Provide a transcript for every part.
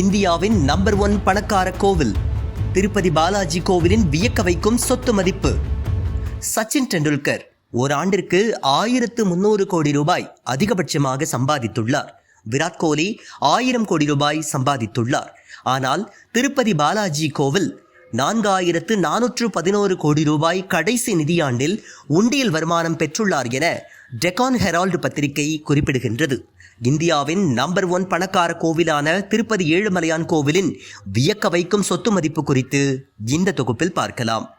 இந்தியாவின் number one பணக்கார கோவில் திருப்பதி பாலாஜி கோவிலின் வியக்க வைக்கும் சொத்து மதிப்பு. சச்சின் டெண்டுல்கர் ஓராண்டிற்கு ஆயிரத்து முன்னூறு கோடி ரூபாய் அதிகபட்சமாக சம்பாதித்துள்ளார். விராட் கோலி ஆயிரம் கோடி ரூபாய் சம்பாதித்துள்ளார். ஆனால் திருப்பதி பாலாஜி கோவில் நான்காயிரத்து நானூற்று பதினோரு கோடி ரூபாய் கடைசி நிதியாண்டில் உண்டியல் வருமானம் பெற்றுள்ளார் என டெக்கான் ஹெரால்டு பத்திரிகை குறிப்பிடுகின்றது. இந்தியாவின் நம்பர் ஒன் பணக்கார கோவிலான திருப்பதி ஏழுமலையான் கோவிலின் வியக்க வைக்கும் சொத்து மதிப்பு குறித்து இந்த தொகுப்பில் பார்க்கலாம்.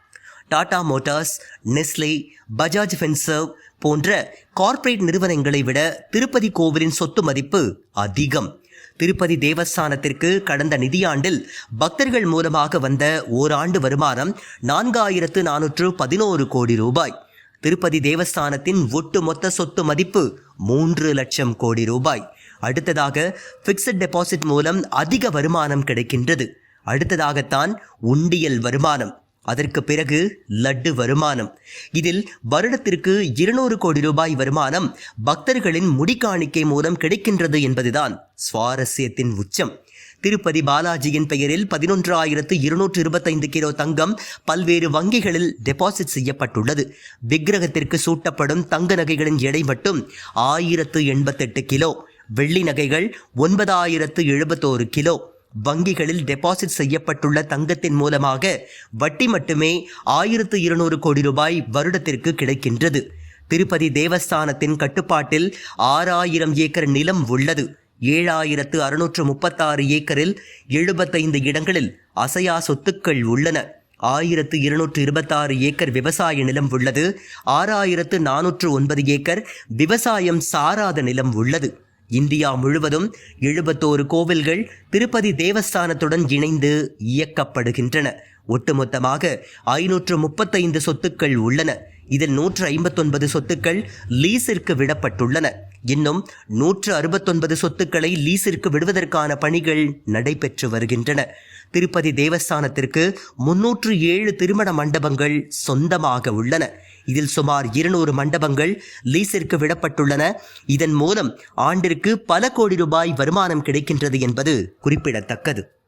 Tata Motors Nestle Bajaj Finserv போன்ற கார்ப்பரேட் நிறுவனங்களை விட திருப்பதி கோவிலின் சொத்து மதிப்பு அதிகம். திருப்பதி தேவஸ்தானத்திற்கு கடந்த நிதியாண்டில் பக்தர்கள் மூலமாக வந்த ஓராண்டு வருமானம் நான்காயிரத்து நானூற்று பதினோரு கோடி ரூபாய். திருப்பதி தேவஸ்தானத்தின் ஒட்டுமொத்த சொத்து மதிப்பு மூன்று லட்சம் கோடி ரூபாய். அடுத்ததாக பிக்சட் டெபாசிட் மூலம் அதிக வருமானம் கிடைக்கின்றது. அடுத்ததாகத்தான் உண்டியல் வருமானம். அதற்கு பிறகு லட்டு வருமானம். இதில் வருடத்திற்கு இருநூறு கோடி ரூபாய் வருமானம் பக்தர்களின் முடிக்காணிக்கை மூலம் கிடைக்கின்றது என்பதுதான் சுவாரஸ்யத்தின் உச்சம். திருப்பதி பாலாஜியின் பெயரில் பதினொன்று ஆயிரத்து இருநூற்று இருபத்தைந்து கிலோ தங்கம் பல்வேறு வங்கிகளில் டெபாசிட் செய்யப்பட்டுள்ளது. விக்கிரகத்திற்கு சூட்டப்படும் தங்க நகைகளின் எடை மட்டும் ஆயிரத்து எண்பத்தெட்டு கிலோ. வெள்ளி நகைகள் ஒன்பதாயிரத்து எழுபத்தோரு கிலோ. வங்கிகளில் டெபாசிட் செய்யப்பட்டுள்ள தங்கத்தின் மூலமாக வட்டி மட்டுமே ஆயிரத்து இருநூறு கோடி ரூபாய் வருடத்திற்கு கிடைக்கின்றது. திருப்பதி தேவஸ்தானத்தின் கட்டுப்பாட்டில் ஆறாயிரம் ஏக்கர் நிலம் உள்ளது. ஏழாயிரத்து அறுநூற்று முப்பத்தாறு ஏக்கரில் எழுபத்தைந்து இடங்களில் அசையா சொத்துக்கள் உள்ளன. ஆயிரத்து இருநூற்று இருபத்தாறு ஏக்கர் விவசாய நிலம் உள்ளது. ஆறாயிரத்து நானூற்று ஒன்பது ஏக்கர் விவசாயம் சாராத நிலம் உள்ளது. இந்தியா முழுவதும் எழுபத்தோரு கோவில்கள் திருப்பதி தேவஸ்தானத்துடன் இணைந்து இயக்கப்படுகின்றன. ஒட்டுமொத்தமாக ஐநூற்று முப்பத்தைந்து சொத்துக்கள் உள்ளன. இதில் நூற்று ஐம்பத்தொன்பது சொத்துக்கள் லீஸிற்கு விடப்பட்டுள்ளன. இன்னும் நூற்று அறுபத்தொன்பது சொத்துக்களை லீஸிற்கு விடுவதற்கான பணிகள் நடைபெற்று வருகின்றன. திருப்பதி தேவஸ்தானத்திற்கு முன்னூற்று ஏழு திருமண மண்டபங்கள் சொந்தமாக உள்ளன. இதில் சுமார் இருநூறு மண்டபங்கள் லீஸிற்கு விடப்பட்டுள்ளன. இதன் மூலம் ஆண்டிற்கு பல கோடி ரூபாய் வருமானம் கிடைக்கின்றது என்பது குறிப்பிடத்தக்கது.